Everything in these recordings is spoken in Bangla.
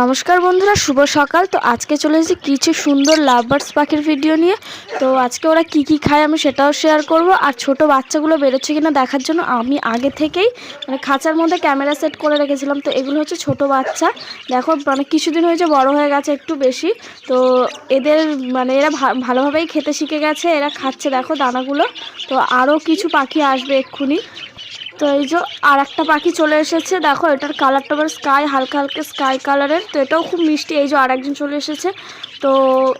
নমস্কার বন্ধুরা, শুভ সকাল। তো আজকে চলে এসেছি কিছু সুন্দর লাভ বার্ডস পাখির ভিডিও নিয়ে। তো আজকে ওরা কি কি খায় আমি সেটাও শেয়ার করব। আর ছোট বাচ্চাগুলো বেরোচ্ছে কিনা দেখার জন্য আমি আগে থেকেই মানে খাঁচার মধ্যে ক্যামেরা সেট করে রেখেছিলাম। তো এগুলো হচ্ছে ছোট বাচ্চা। দেখো মানে কিছুদিন হয়েছে, বড় হয়ে গেছে একটু বেশি। তো এদের মানে এরা ভালোভাবেই খেতে শিখে গেছে, এরা খাচ্ছে। দেখো দানাগুলো। তো আরও কিছু পাখি আসবে এক্ষুনি। তো এই যে আর একটা পাখি চলে এসেছে। দেখো, এটার কালারটা আবার স্কাই হালকা হালকা স্কাই কালারের তো এটাও খুব মিষ্টি, এই যে আর একজন চলে এসেছে। তো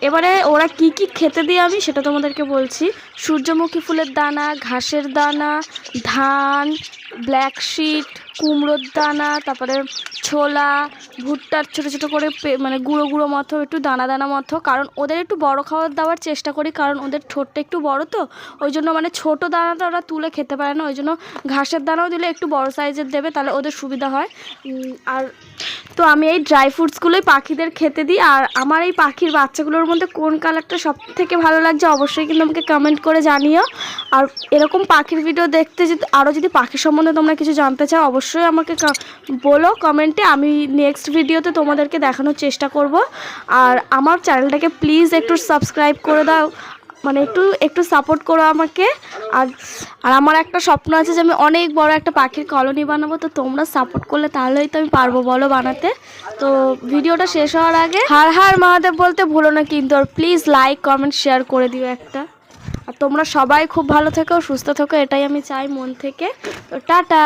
এবারে ওরা কি কি খেতে দিই আমি সেটা তোমাদেরকে বলছি। সূর্যমুখী ফুলের দানা, ঘাসের দানা, ধান ব্ল্যাক শিট কুমড়োর দানা, তারপরে ছোলা, ভুট্টার ছোটো ছোটো করে মানে গুঁড়ো গুঁড়ো মতো, একটু দানা দানা মতো। কারণ ওদের একটু বড় খাবার দেওয়ার চেষ্টা করি, কারণ ওদের ঠোঁটটা একটু বড় তো। ওই জন্য মানে ছোট দানাটা ওরা তুলে খেতে পারে না, ওই জন্য ঘাসের দানাও দিলে একটু বড় সাইজের দেবে, তাহলে ওদের সুবিধা হয়। আর তো আমি এই ড্রাই ফ্রুটসগুলোই পাখিদের খেতে দিই। আর আমার এই পাখির বাচ্চাগুলোর মধ্যে কোন কালারটা সব থেকে ভালো লাগছে অবশ্যই কিন্তু আমাকে কমেন্ট করে জানিও। আর এরকম পাখির ভিডিও দেখতে যদি আরও যদি পাখি সম্বন্ধে তোমরা কিছু জানতে চাও, অবশ্যই আমাকে বলো কমেন্টে আমি নেক্সট ভিডিওতে তোমাদেরকে দেখানোর চেষ্টা করব। আর আমার চ্যানেলটাকে প্লিজ একটু সাবস্ক্রাইব করে দাও। মানে একটু একটু সাপোর্ট করো আমাকে। আর আর আমার একটা স্বপ্ন আছে যে আমি অনেক বড় একটা পাখির কলোনি বানাবো, তো তোমরা সাপোর্ট করলে তাহলেই তো আমি পারব বলো বানাতে। তো ভিডিওটা শেষ হওয়ার আগে হার হার মহাদেব বলতে ভুলো না কিন্তু, আর প্লিজ লাইক কমেন্ট শেয়ার করে দিও একটা। আর তোমরা সবাই খুব ভালো থেকো, সুস্থ থেকো, এটাই আমি চাই মন থেকে। তো টাটা!